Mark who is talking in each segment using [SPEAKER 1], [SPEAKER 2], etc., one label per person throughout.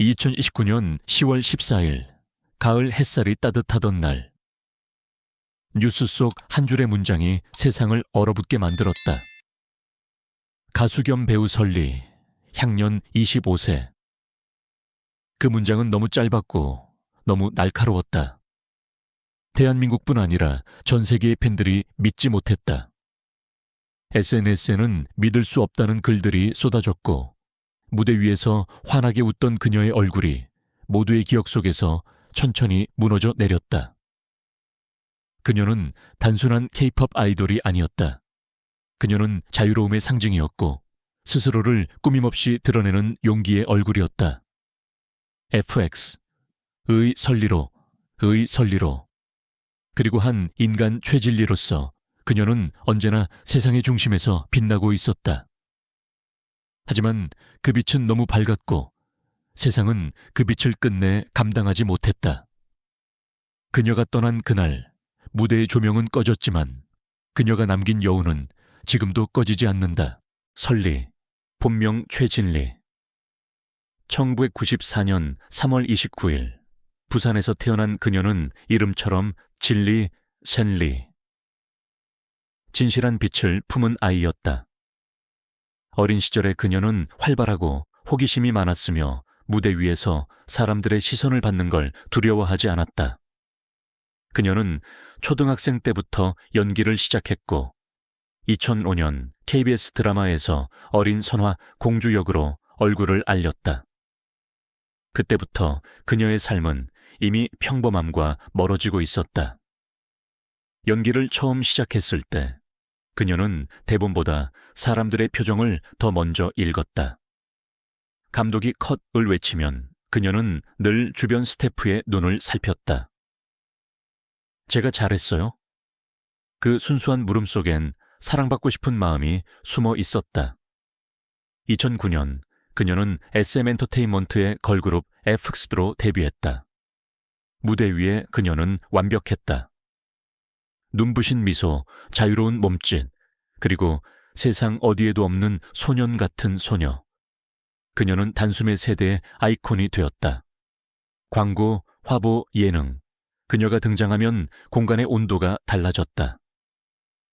[SPEAKER 1] 2029년 10월 14일 가을 햇살이 따뜻하던 날 뉴스 속 한 줄의 문장이 세상을 얼어붙게 만들었다. 가수 겸 배우 설리, 향년 25세. 그 문장은 너무 짧았고 너무 날카로웠다. 대한민국뿐 아니라 전 세계의 팬들이 믿지 못했다. SNS에는 믿을 수 없다는 글들이 쏟아졌고 무대 위에서 환하게 웃던 그녀의 얼굴이 모두의 기억 속에서 천천히 무너져 내렸다. 그녀는 단순한 케이팝 아이돌이 아니었다. 그녀는 자유로움의 상징이었고 스스로를 꾸밈없이 드러내는 용기의 얼굴이었다. FX, 의 설리로, 의 설리로. 그리고 한 인간 최진리로서 그녀는 언제나 세상의 중심에서 빛나고 있었다. 하지만 그 빛은 너무 밝았고 세상은 그 빛을 끝내 감당하지 못했다. 그녀가 떠난 그날 무대의 조명은 꺼졌지만 그녀가 남긴 여운은 지금도 꺼지지 않는다. 설리, 본명 최진리. 1994년 3월 29일 부산에서 태어난 그녀는 이름처럼 진리, 샌리. 진실한 빛을 품은 아이였다. 어린 시절의 그녀는 활발하고 호기심이 많았으며 무대 위에서 사람들의 시선을 받는 걸 두려워하지 않았다. 그녀는 초등학생 때부터 연기를 시작했고 2005년 KBS 드라마에서 어린 선화 공주 역으로 얼굴을 알렸다. 그때부터 그녀의 삶은 이미 평범함과 멀어지고 있었다. 연기를 처음 시작했을 때 그녀는 대본보다 사람들의 표정을 더 먼저 읽었다. 감독이 컷을 외치면 그녀는 늘 주변 스태프의 눈을 살폈다. 제가 잘했어요? 그 순수한 물음 속엔 사랑받고 싶은 마음이 숨어 있었다. 2009년 그녀는 SM 엔터테인먼트의 걸그룹 FX로 데뷔했다. 무대 위에 그녀는 완벽했다. 눈부신 미소, 자유로운 몸짓, 그리고 세상 어디에도 없는 소년 같은 소녀. 그녀는 단숨에 세대의 아이콘이 되었다. 광고, 화보, 예능. 그녀가 등장하면 공간의 온도가 달라졌다.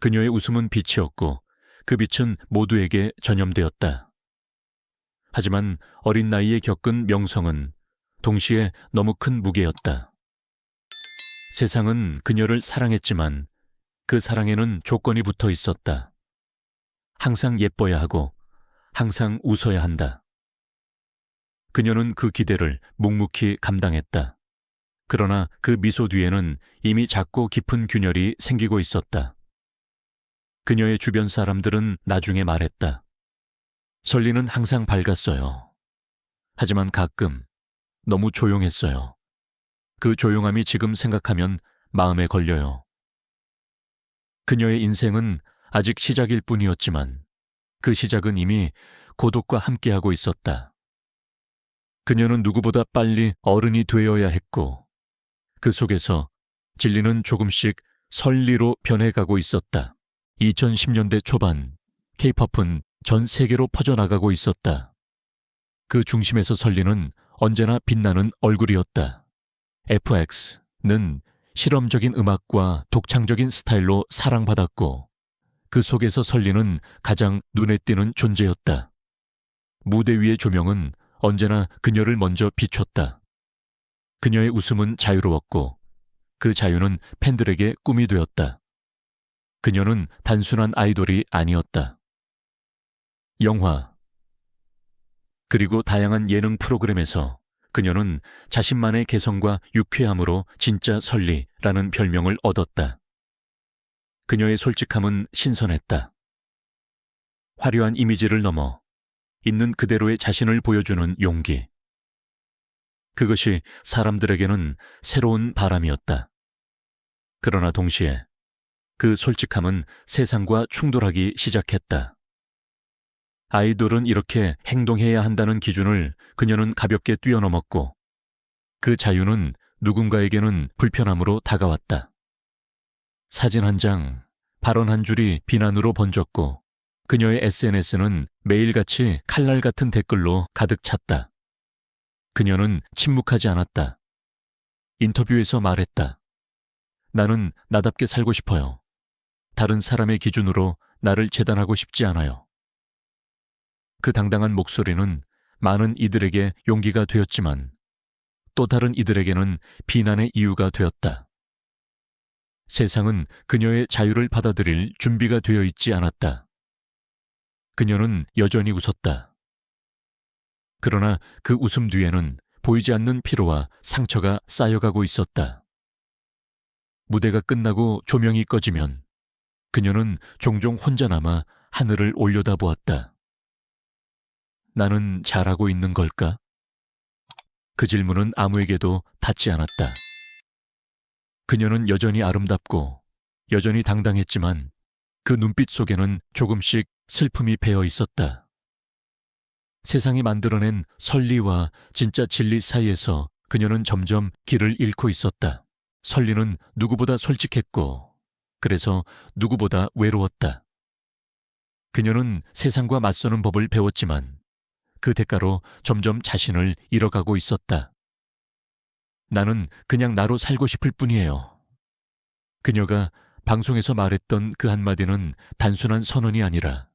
[SPEAKER 1] 그녀의 웃음은 빛이었고 그 빛은 모두에게 전염되었다. 하지만 어린 나이에 겪은 명성은 동시에 너무 큰 무게였다. 세상은 그녀를 사랑했지만 그 사랑에는 조건이 붙어 있었다. 항상 예뻐야 하고 항상 웃어야 한다. 그녀는 그 기대를 묵묵히 감당했다. 그러나 그 미소 뒤에는 이미 작고 깊은 균열이 생기고 있었다. 그녀의 주변 사람들은 나중에 말했다. 설리는 항상 밝았어요. 하지만 가끔 너무 조용했어요. 그 조용함이 지금 생각하면 마음에 걸려요. 그녀의 인생은 아직 시작일 뿐이었지만 그 시작은 이미 고독과 함께하고 있었다. 그녀는 누구보다 빨리 어른이 되어야 했고 그 속에서 진리는 조금씩 설리로 변해가고 있었다. 2010년대 초반 케이팝은 전 세계로 퍼져나가고 있었다. 그 중심에서 설리는 언제나 빛나는 얼굴이었다. FX는 실험적인 음악과 독창적인 스타일로 사랑받았고 그 속에서 설리는 가장 눈에 띄는 존재였다. 무대 위의 조명은 언제나 그녀를 먼저 비췄다. 그녀의 웃음은 자유로웠고 그 자유는 팬들에게 꿈이 되었다. 그녀는 단순한 아이돌이 아니었다. 영화 그리고 다양한 예능 프로그램에서 그녀는 자신만의 개성과 유쾌함으로 진짜 설리라는 별명을 얻었다. 그녀의 솔직함은 신선했다. 화려한 이미지를 넘어 있는 그대로의 자신을 보여주는 용기. 그것이 사람들에게는 새로운 바람이었다. 그러나 동시에 그 솔직함은 세상과 충돌하기 시작했다. 아이돌은 이렇게 행동해야 한다는 기준을 그녀는 가볍게 뛰어넘었고 그 자유는 누군가에게는 불편함으로 다가왔다. 사진 한 장, 발언 한 줄이 비난으로 번졌고 그녀의 SNS는 매일같이 칼날 같은 댓글로 가득 찼다. 그녀는 침묵하지 않았다. 인터뷰에서 말했다. 나는 나답게 살고 싶어요. 다른 사람의 기준으로 나를 재단하고 싶지 않아요. 그 당당한 목소리는 많은 이들에게 용기가 되었지만 또 다른 이들에게는 비난의 이유가 되었다. 세상은 그녀의 자유를 받아들일 준비가 되어 있지 않았다. 그녀는 여전히 웃었다. 그러나 그 웃음 뒤에는 보이지 않는 피로와 상처가 쌓여가고 있었다. 무대가 끝나고 조명이 꺼지면 그녀는 종종 혼자 남아 하늘을 올려다 보았다. 나는 잘하고 있는 걸까? 그 질문은 아무에게도 닿지 않았다. 그녀는 여전히 아름답고 여전히 당당했지만 그 눈빛 속에는 조금씩 슬픔이 배어 있었다. 세상이 만들어낸 선리와 진짜 진리 사이에서 그녀는 점점 길을 잃고 있었다. 선리는 누구보다 솔직했고, 그래서 누구보다 외로웠다. 그녀는 세상과 맞서는 법을 배웠지만, 그 대가로 점점 자신을 잃어가고 있었다. 나는 그냥 나로 살고 싶을 뿐이에요. 그녀가 방송에서 말했던 그 한마디는 단순한 선언이 아니라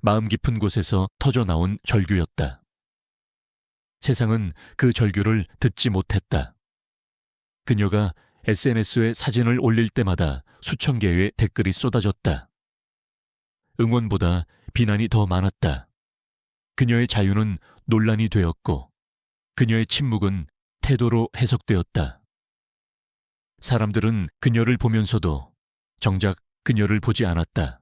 [SPEAKER 1] 마음 깊은 곳에서 터져 나온 절규였다. 세상은 그 절규를 듣지 못했다. 그녀가 SNS에 사진을 올릴 때마다 수천 개의 댓글이 쏟아졌다. 응원보다 비난이 더 많았다. 그녀의 자유는 논란이 되었고, 그녀의 침묵은 태도로 해석되었다. 사람들은 그녀를 보면서도 정작 그녀를 보지 않았다.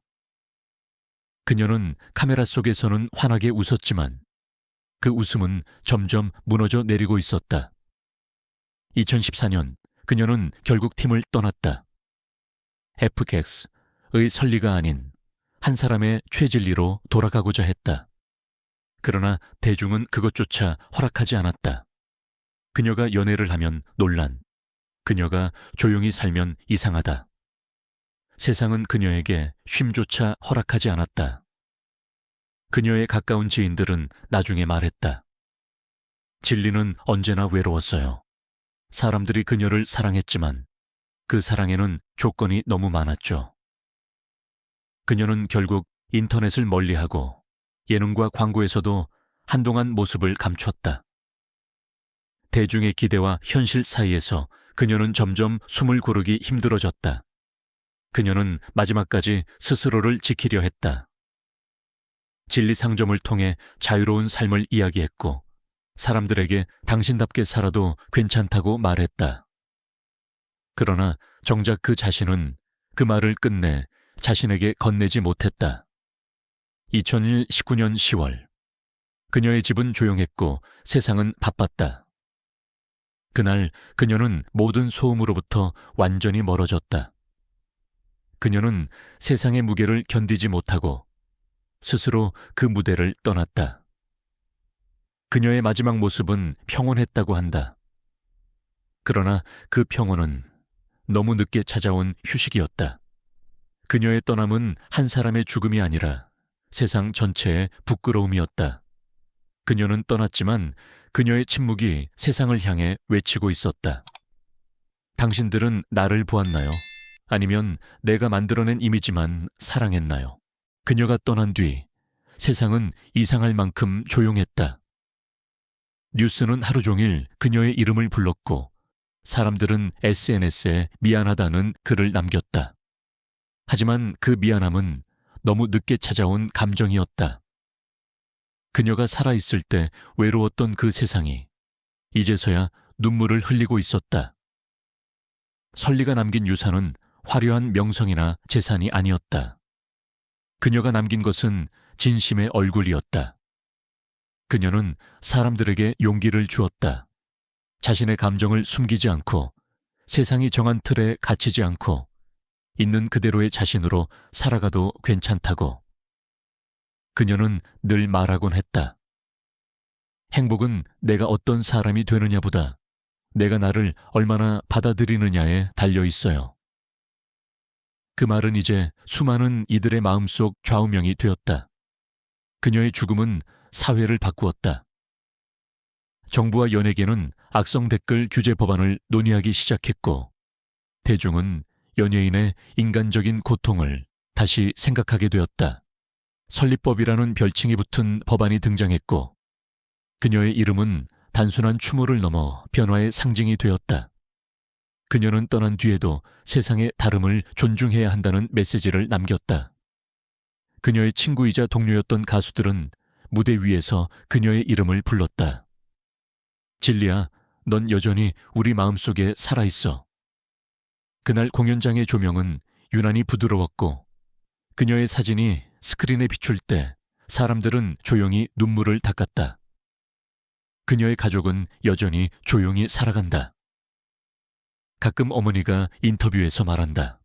[SPEAKER 1] 그녀는 카메라 속에서는 환하게 웃었지만 그 웃음은 점점 무너져 내리고 있었다. 2014년 그녀는 결국 팀을 떠났다. FX의 선리가 아닌 한 사람의 최진리로 돌아가고자 했다. 그러나 대중은 그것조차 허락하지 않았다. 그녀가 연애를 하면 논란, 그녀가 조용히 살면 이상하다. 세상은 그녀에게 쉼조차 허락하지 않았다. 그녀의 가까운 지인들은 나중에 말했다. 진리는 언제나 외로웠어요. 사람들이 그녀를 사랑했지만 그 사랑에는 조건이 너무 많았죠. 그녀는 결국 인터넷을 멀리하고 예능과 광고에서도 한동안 모습을 감췄다. 대중의 기대와 현실 사이에서 그녀는 점점 숨을 고르기 힘들어졌다. 그녀는 마지막까지 스스로를 지키려 했다. 진리 상점을 통해 자유로운 삶을 이야기했고 사람들에게 당신답게 살아도 괜찮다고 말했다. 그러나 정작 그 자신은 그 말을 끝내 자신에게 건네지 못했다. 2001 19년 10월 그녀의 집은 조용했고 세상은 바빴다. 그날 그녀는 모든 소음으로부터 완전히 멀어졌다. 그녀는 세상의 무게를 견디지 못하고 스스로 그 무대를 떠났다. 그녀의 마지막 모습은 평온했다고 한다. 그러나 그 평온은 너무 늦게 찾아온 휴식이었다. 그녀의 떠남은 한 사람의 죽음이 아니라 세상 전체의 부끄러움이었다. 그녀는 떠났지만 그녀의 침묵이 세상을 향해 외치고 있었다. 당신들은 나를 보았나요? 아니면 내가 만들어낸 이미지만 사랑했나요? 그녀가 떠난 뒤 세상은 이상할 만큼 조용했다. 뉴스는 하루 종일 그녀의 이름을 불렀고 사람들은 SNS에 미안하다는 글을 남겼다. 하지만 그 미안함은 너무 늦게 찾아온 감정이었다. 그녀가 살아있을 때 외로웠던 그 세상이 이제서야 눈물을 흘리고 있었다. 설리가 남긴 유산은 화려한 명성이나 재산이 아니었다. 그녀가 남긴 것은 진심의 얼굴이었다. 그녀는 사람들에게 용기를 주었다. 자신의 감정을 숨기지 않고 세상이 정한 틀에 갇히지 않고 있는 그대로의 자신으로 살아가도 괜찮다고. 그녀는 늘 말하곤 했다. 행복은 내가 어떤 사람이 되느냐보다 내가 나를 얼마나 받아들이느냐에 달려 있어요. 그 말은 이제 수많은 이들의 마음속 좌우명이 되었다. 그녀의 죽음은 사회를 바꾸었다. 정부와 연예계는 악성 댓글 규제 법안을 논의하기 시작했고, 대중은 연예인의 인간적인 고통을 다시 생각하게 되었다. 설립법이라는 별칭이 붙은 법안이 등장했고, 그녀의 이름은 단순한 추모를 넘어 변화의 상징이 되었다. 그녀는 떠난 뒤에도 세상의 다름을 존중해야 한다는 메시지를 남겼다. 그녀의 친구이자 동료였던 가수들은 무대 위에서 그녀의 이름을 불렀다. 진리야, 넌 여전히 우리 마음속에 살아있어. 그날 공연장의 조명은 유난히 부드러웠고, 그녀의 사진이 스크린에 비출 때 사람들은 조용히 눈물을 닦았다. 그녀의 가족은 여전히 조용히 살아간다. 가끔 어머니가 인터뷰에서 말한다.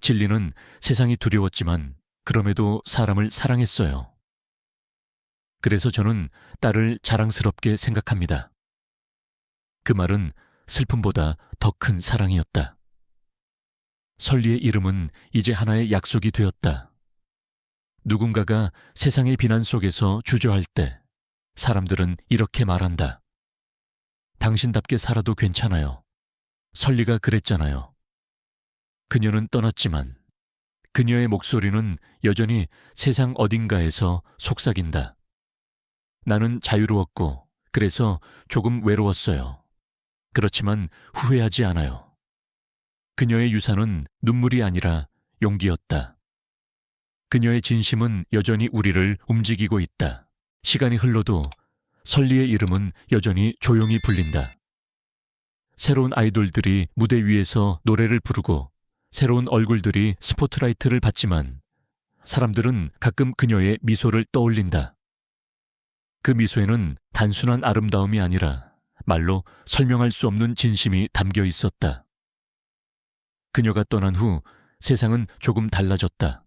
[SPEAKER 1] 진리는 세상이 두려웠지만 그럼에도 사람을 사랑했어요. 그래서 저는 딸을 자랑스럽게 생각합니다. 그 말은 슬픔보다 더 큰 사랑이었다. 설리의 이름은 이제 하나의 약속이 되었다. 누군가가 세상의 비난 속에서 주저할 때 사람들은 이렇게 말한다. 당신답게 살아도 괜찮아요. 설리가 그랬잖아요. 그녀는 떠났지만 그녀의 목소리는 여전히 세상 어딘가에서 속삭인다. 나는 자유로웠고 그래서 조금 외로웠어요. 그렇지만 후회하지 않아요. 그녀의 유산은 눈물이 아니라 용기였다. 그녀의 진심은 여전히 우리를 움직이고 있다. 시간이 흘러도 설리의 이름은 여전히 조용히 불린다. 새로운 아이돌들이 무대 위에서 노래를 부르고 새로운 얼굴들이 스포트라이트를 받지만 사람들은 가끔 그녀의 미소를 떠올린다. 그 미소에는 단순한 아름다움이 아니라 말로 설명할 수 없는 진심이 담겨 있었다. 그녀가 떠난 후 세상은 조금 달라졌다.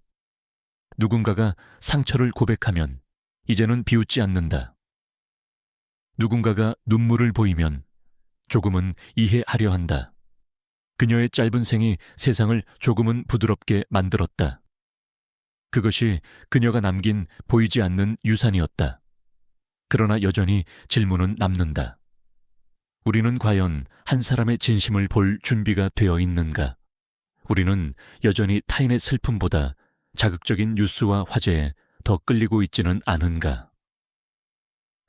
[SPEAKER 1] 누군가가 상처를 고백하면 이제는 비웃지 않는다. 누군가가 눈물을 보이면 조금은 이해하려 한다. 그녀의 짧은 생이 세상을 조금은 부드럽게 만들었다. 그것이 그녀가 남긴 보이지 않는 유산이었다. 그러나 여전히 질문은 남는다. 우리는 과연 한 사람의 진심을 볼 준비가 되어 있는가? 우리는 여전히 타인의 슬픔보다 자극적인 뉴스와 화제에 더 끌리고 있지는 않은가?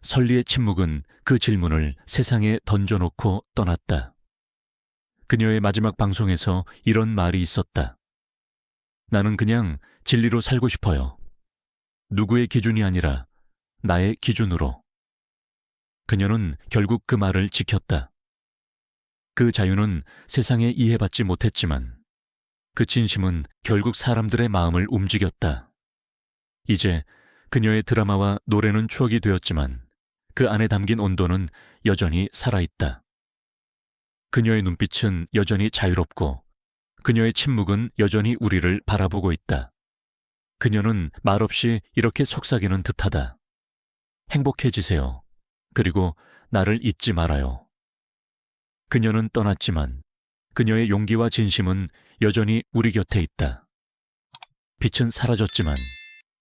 [SPEAKER 1] 설리의 침묵은 그 질문을 세상에 던져놓고 떠났다. 그녀의 마지막 방송에서 이런 말이 있었다. 나는 그냥 진리로 살고 싶어요. 누구의 기준이 아니라 나의 기준으로. 그녀는 결국 그 말을 지켰다. 그 자유는 세상에 이해받지 못했지만 그 진심은 결국 사람들의 마음을 움직였다. 이제 그녀의 드라마와 노래는 추억이 되었지만 그 안에 담긴 온도는 여전히 살아있다. 그녀의 눈빛은 여전히 자유롭고 그녀의 침묵은 여전히 우리를 바라보고 있다. 그녀는 말없이 이렇게 속삭이는 듯하다. 행복해지세요. 그리고 나를 잊지 말아요. 그녀는 떠났지만 그녀의 용기와 진심은 여전히 우리 곁에 있다. 빛은 사라졌지만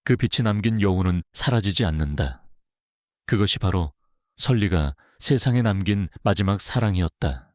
[SPEAKER 1] 그 빛이 남긴 여운은 사라지지 않는다. 그것이 바로 설리가 세상에 남긴 마지막 사랑이었다.